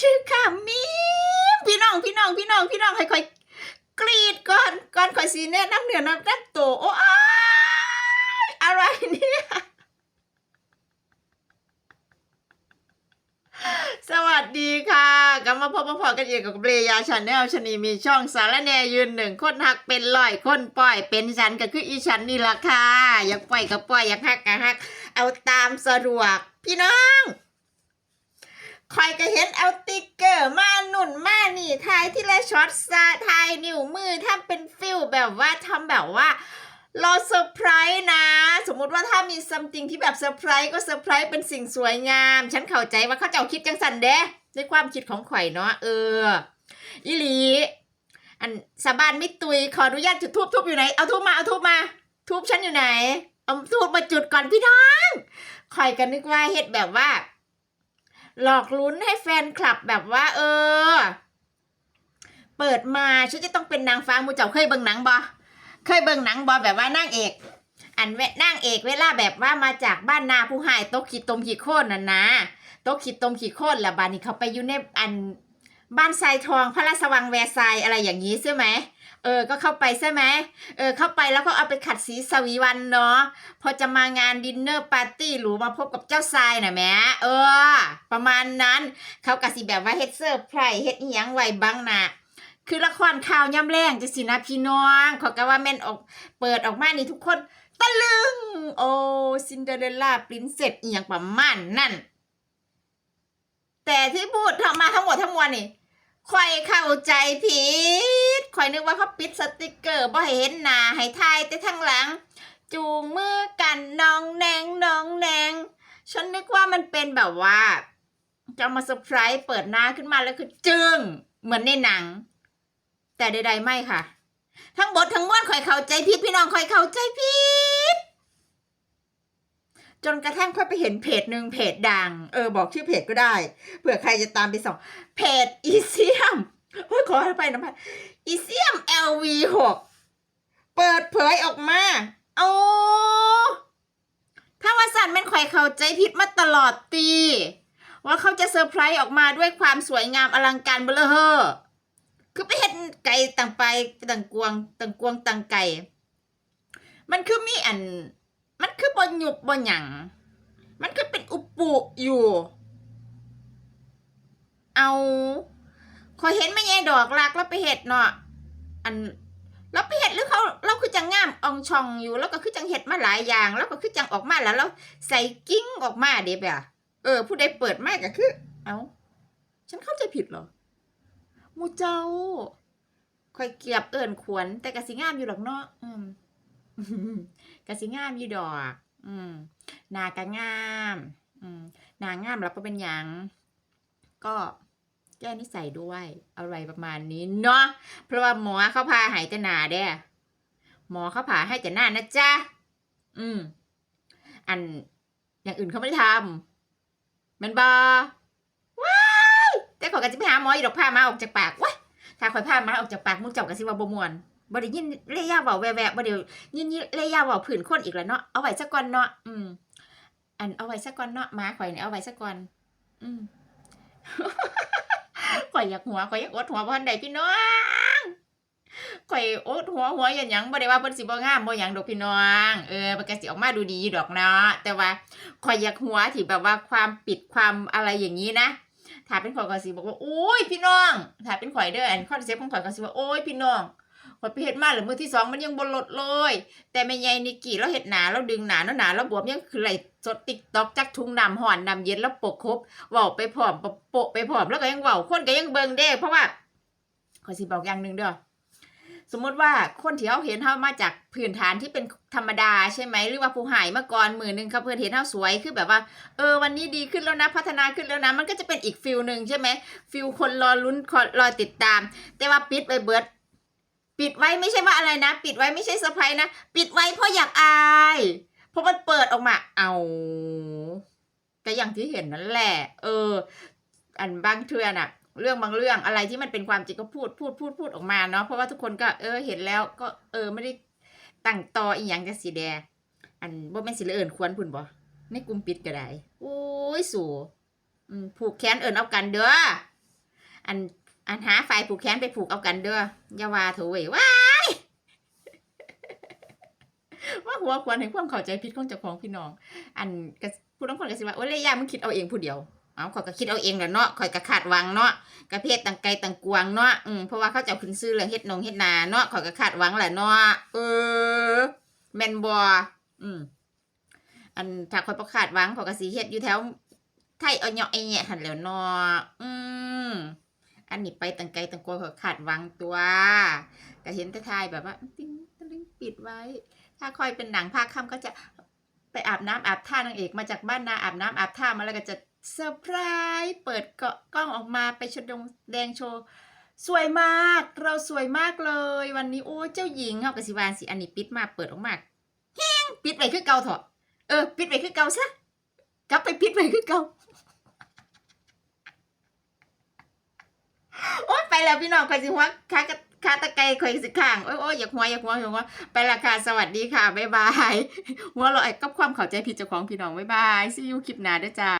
ชื่อค่ะมิมพี่น้องพี่น้องพี่น้องพี่น้องให้คอยกรีดก่อนก่อนค่อยสีแนะน้ำเหนือน้ำน้ำโตโอ้ยอะไรเนี่ยสวัสดีค่ะกลับมาพบมาพอกันอีกกับเบรยาชาแนลชนีมีช่องสารแนยืนหนึ่งคนหักเป็นร้อยคนปล่อยเป็นฉันก็คืออีฉันนี่ละค่ะ อยากปล่อยก็ปล่อยอยากหักก็หัก เอาตามสะดวก พี่น้อง คอยก็เห็นเอาติ๊กเกอร์มาหนุนมานี่ทายที่ละช็อตซาทายนิ้วมือทำเป็นฟิลแบบว่าทำแบบว่ารอเซอร์ไพรส์นะ สมมุติว่าถ้ามีซัมติงที่แบบเซอร์ไพรส์ก็เซอร์ไพรส์เป็นสิ่งสวยงาม ฉันเข้าใจว่าเขาเจ้าคิดจังสันเด้ในความคิดของข่อยเนาะเอออีหลี อันสาบานมิตุยขออนุญาตจุดทูบทูบอยู่ไหน เอาทูบมาเอาทูบมา ทูบฉันอยู่ไหน เอาทูบมาจุดก่อนพี่น้องข่อยกันนึกว่าเฮ็ดแบบว่า หลอกลุ้นให้แฟนคลับแบบว่า เออ เปิดมาฉันจะต้องเป็นนางฟ้ามูเจ้าเคยเบิ่งหนังบอเคยเบิ่งหนังบอแบบว่านางเอก อันเวนางเอกเวลาแบบว่ามาจากบ้านนาผู้หายโต๊ะขีดตมขีดโค่นน่ะนะโต๊ะขีดตมขีดโค่นแล้วบานนี้เขาไปอยู่ในอัน บ้านทรายทองพระราชวังแวร์ไซอะไรอย่างนี้ใช่ไหมเออ ก็เข้าไปใช่ไหมเออ เข้าไปแล้วก็เอาไปขัดสีสวีวันเนาะ พอจะมางานดินเนอร์ปาร์ตี้หรูมาพบกับเจ้าทรายน่ะแม่เออ ประมาณนั้น เขากะสิแบบว่าเฮ็ดเซอร์ไพรส์เฮ็ดอีหยังไว้บังน้าคือละครข่าวย่ำแรงจะสินะพี่น้องขอกะว่าแม่นออก เปิดออกมานี่ทุกคนตะลึง โอ้ซินเดอเรลล่าปรินเซสอียงประมาณนั่น แต่ที่พูดทำมาทั้งหมดทั้งมวลนี่ คอยเข้าใจผิดคอยนึกว่าเขาปิดสติกเกอร์บ่เห็นหน้าให้ทายแต่ทั้งหลัง จูงมือกันน้องแนงน้องแนงฉันนึกว่ามันเป็นแบบว่า จะมาเซอร์ไพรส์เปิดหน้าขึ้นมาแล้วคือจึงเหมือนในหนัง แต่ใดๆไม่ค่ะ ทั้งบททั้งมวลคอยเข้าใจผิดพี่น้องคอยเข้าใจผิด จนกระทั่งค่อยไปเห็นเพจหนึ่งเพจดัง เออ บอกชื่อเพจก็ได้ เผื่อใครจะตามไปส่องเพจอีเซียมโอ้ยขอให้ไปนะพันอีเซียม LV6 เปิดเผยออกมาโอ้ถ้าว่าสันแม่นข่เขาใจผิดมาตลอดตี ว่าเขาจะเซอร์ไพรส์ออกมาด้วยความสวยงามอลังการเบลเฮอคือไปเห็นไก่ต่างไปต่างกวงต่างกวงต่างไก่ มันคือมีอัน มันคือบนหยุบบนหยัง มันคือเป็นอุปุอยู่ เอาขอยเห็นไม่แย่ดอกลักแล้วไปเห็ดเนาะ อันแล้วไปเห็ดหรือเขาเราคือจังงามอองชองอยู่ แล้วก็คือจังเห็ดมาหลายอย่าง แล้วก็คือจังออกมาแล้วเราใส่กิ้งออกมาเดี๋ยวแบบเออ ผู้ใดเปิดมากก็คือ เอาฉันเข้าใจผิดเหรอมูเจ้าคอยเกียบเอิญขวนแต่กะสิงามอยู่หรอกเนาะอืม กะสิงามอยู่ดอก อืมหนากะงาม อืมหนางามแล้วก็เป็นหยังก็แก้นิสัยด้วยอะไรประมาณนี้เนาะเพราะว่าหมอเขาพาหายแต่หนาเด้หมอเขาผ่าให้แต่หน้านะจ๊ะอืม อันอย่างอื่นเขาไม่ได้ทำมันบอว้ายแต่ขอยก็จะไปหาหมออีดอกผ้ามาออกจากปากว้ายถ้าข่อยผ้ามาออกจากปากมึงเจ้าก็สิว่าบ่มวน บ่ได้ยินเลยาเว้าแวะบ่เดี๋ยวยินเล่ยาเว้าผื่นคนอีกแล้วเนาะเอาไว้ซะก่อนเนาะอืม อันเอาไว้ซะก่อนเนาะมาข่อยนี่ยเอาไว้ซะก่อนอืมข่อยอยากหัวข่อยอยากอดหัวบ่ทันใดพี่น้องข่อยอดหัวหัวอย่างหยังบ่ได้ว่าเพิ่นสิบ่งามบ่หยังดอกพี่น้องเออมันก็สิออกมาดูดีดอกเนาะแต่ว่าข่อยอยากหัวที่แบบว่าความปิดความอะไรอย่างนี้นะถ้าเป็นข่อยก็สิบอกว่าโอ้ยพี่น้องถ้าเป็นข่อยเด้ออันคอนเซ็ปต์ของข่อยก็สิว่าโอ้ยพี่น้อง ข่อยไปเฮ็ดมาแล้วมือที่สองมันยังบ่ลดเลย แต่แม่ใหญ่นิกกี้เราเฮ็ดหนาเราดึงหนาเนาะหนาเราบวมยังคือไหลสด TikTok จักทุ่งน้ำห่อนน้ำเย็นแล้วปกครบเว้าไปพร้อมปโปะไปพร้อมแล้วก็ยังเว้าคนก็ยังเบิ่งเด้ เพราะว่าข่อยสิบอกอย่างหนึงเด้อสมมติว่าคนที่เขาเห็นเฮามาจากพื้นฐานที่เป็นธรรมดาใช่ไหมหรือว่าผู้หายมาก่อนมือหนึ่งเขาเพิ่นเห็นเฮาสวยคือแบบว่า เออวันนี้ดีขึ้นแล้วนะพัฒนาขึ้นแล้วนะ มันก็จะเป็นอีกฟิลหนึ่งใช่ไหมฟิลคนรอลุ้นคนรอติดตาม แต่ว่าปิดไปเบิด ปิดไว้ไม่ใช่ว่าอะไรนะ ปิดไว้ไม่ใช่เซอร์ไพรส์นะ ปิดไว้เพราะอยากอายเพราะมันเปิดออกมา เอาก็อย่างที่เห็นนั่นแหละ เออ อันบางเทือน่ะ เรื่องบางเรื่องอะไรที่มันเป็นความจริงก็พูดพูดพูดพูดออกมาเนาะเพราะว่าทุกคนก็เออเห็นแล้ว ก็เออไม่ได้ตั้งต่ออีหยังจะสีแดงอันบ่แม่นสิเหลือเอิญควรพุ่นบ่ในกลุ่มปิดก็ได้โอ้ยสู่ผูกแขนเอิญเอากันเด้ออัน อันหาไฟผูกแขนไปผูกเอากันเด้ออย่าว่าถเว้ยว้ายว่าหัวควรเห็นความเข้าใจผิดของเจ้าของพี่น้อง อันก็ผู้ต้องคนก็สิว่าโอ้ยเลยยามึงคิดเอาเองผู้เดียวเอาข่อยก็คิดเอาเองแหละเนาะข่อยก็คาดหวังเนาะกระเพศตังไกลตังกวางเนาะอืมเพราะว่าเขาจ้าขึ้นซื้อเรื่องเฮ็ดนงเฮ็ดนาเนาะข่อยก็คาดหวังแหละเนาะเออแมนบ่อืมอันถ้าข่อยบ่คาดหวังข่อยก็สิเฮ็ดอยู่แถวไทยเอาเหยาะไอ้แหยะหันแหล้วเนาะอืม อันนี้ไปตังไกลตังกวางข่อยคาดวังตัวก็เห็นแต่ทายแบบว่าติ้งตะลึงปิดไว้ ถ้าคอยเป็นหนังภาคค่ำก็จะไปอาบน้ำอาบท่านางเอกมาจากบ้านนาอาบน้ำอาบท่ามาแล้วก็จะเซอร์ไพรส์เปิดเกาะกล้องออกมาไปชดงแดงโชว์สวยมาก เราสวยมากเลย วันนี้โอ้เจ้าหญิงเฮากับสิวานสิอันนี้ปิดมาเปิดออกมาแห้งปิดไปคือเก่าเถอะเออ ปิดไปคือเก่าซะกลับไปปิดไปคือเก่าโอ๊ยไป แล้วพี่น้องคอยสิหัวคาคาตะไกคอยสิข้างโอ้ยโอ้ยอยากหัวอยากหัวอยากหัวไปละค่ะสวัสดีค่ะบ๊ายบายหัวเราไอ้กับความเข้าใจผิดเจ้าของพี่น้องบ๊ายบายซีอูคลิปหน้าด้วยจ้า